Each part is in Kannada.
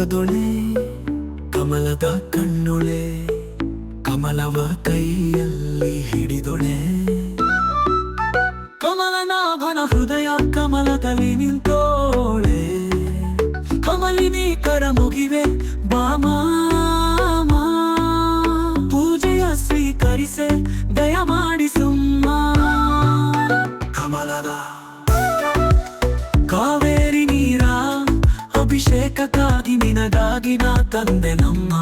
ಮೊಗದೊಳೆ ಕಮಲದ ಕಣ್ಣೊಳೆ, ಕಮಲವ ಕೈಯಲ್ಲಿ ಹಿಡಿದೊಳೆ. ಕಮಲನಾಭನ ಹೃದಯ ಕಮಲದಲ್ಲಿ ನಿಂತೋಳೆ. ಕಮಲಿನಿ ಕರ ಮುಗಿವೆ ಬಾಮಾ ಪೂಜೆಯ ಸ್ವೀಕರಿಸೆ, ದಯ ಮಾಡಿಸುಮ್ಮ ಕಮಲದ ಕಾವೇರಿ ನೀರ ಅಭಿಷೇಕಕ್ಕಾಗಿ ನಿನಗಾಗಿ ನಾ ತಂದೆ ನಮ್ಮ.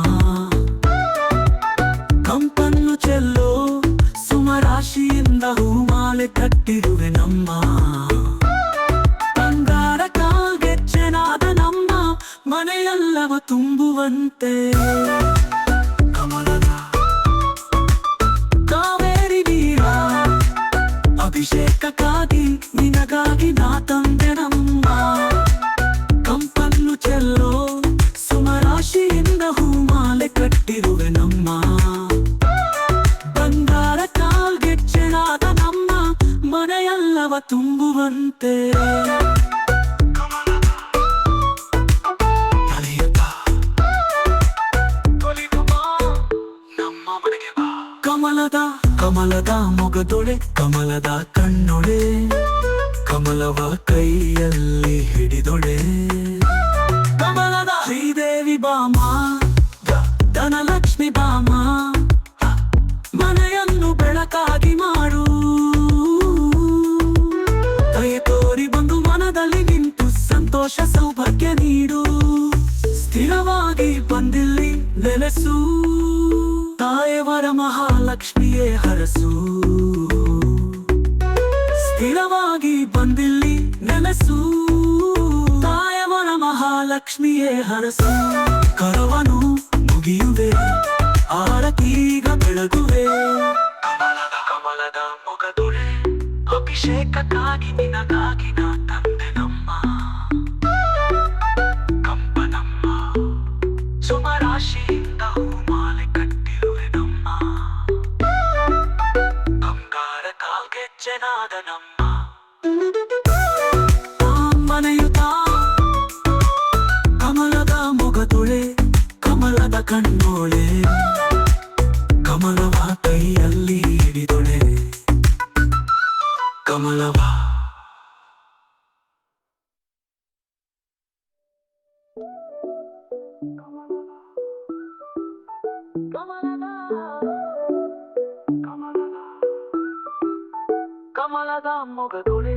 ಕಂಪನ್ನು ಚೆಲ್ಲೋ ಸುಮರಾಶಿಯಿಂದ ಹೂಮಾಲೆ ಕಟ್ಟಿರುವೆ ನಮ್ಮ. ಬಂಗಾರ ಕಾಲ್ಗೆಚ್ಚೆನಾದ ನಮ್ಮ ಮನೆಯಲ್ಲವ ತುಂಬುವಂತೆ. ಅಭಿಷೇಕಕ್ಕಾಗಿ ನಿನಗಾಗಿ ನಾ ತಂದೆ ನಮ್ಮ. ತುಂಬುವಂತೆ. ಕಮಲದ ಕಮಲದ ಮೊಗದೊಳೆ ಕಮಲದ ಕಣ್ಣೊಳೆ ಕಮಲವ ಕೈಯಲ್ಲಿ ಹಿಡಿದೊಳೆ. ಕಮಲದ. ಶ್ರೀದೇವಿ ಬಾಮ ದಯೆ ತೋರಿ ಬಂದು ಮನದಲ್ಲಿ ನಿಂತು ಸಂತೋಷ ಸೌಭಾಗ್ಯ ನೀಡು. ಸ್ಥಿರವಾಗಿ ಬಂದಿಲ್ಲಿ ನೆಲೆಸು. ತಾಯವರ ಮಹಾಲಕ್ಷ್ಮಿಯೇ ಹರಸು. ಸ್ಥಿರವಾಗಿ ಬಂದಿಲ್ಲಿ ನೆಲೆಸು. ತಾಯವರ ಮಹಾಲಕ್ಷ್ಮಿಯೇ ಹರಸು. ಕರವನು ಮುಗಿಯುವೆ ಆರತೀಗ ಬೆಳಗುವೆ. ಕಮಲದ ಕಮಲದ ಮೊಗದೊಳೆ ಅಭಿಷೇಕಕ್ಕಾಗಿ ನಿನಗಾಗಿ ನಾ ತಂದೆ ನಮ್ಮ ಕಂಪನಮ್ಮ ಸುಮರಾಶಿಯಿಂದ ಹೂಮಾಲೆ ಕಟ್ಟಿರುವೆ ನಮ್ಮ ಬಂಗಾರ ಕಾಲ್ಗೆಚ್ಚೆನಾದ ನಮ್ಮ ಆ ಮನೆಯುತ ಕಮಲದ ಮೊಗದೊಳೆ ಕಮಲದ ಕಣ್ಣೋಳೆ ಕಮಲವ ಕಮಲವ ಕಮಲದ ಮೊಗದೊಳೆ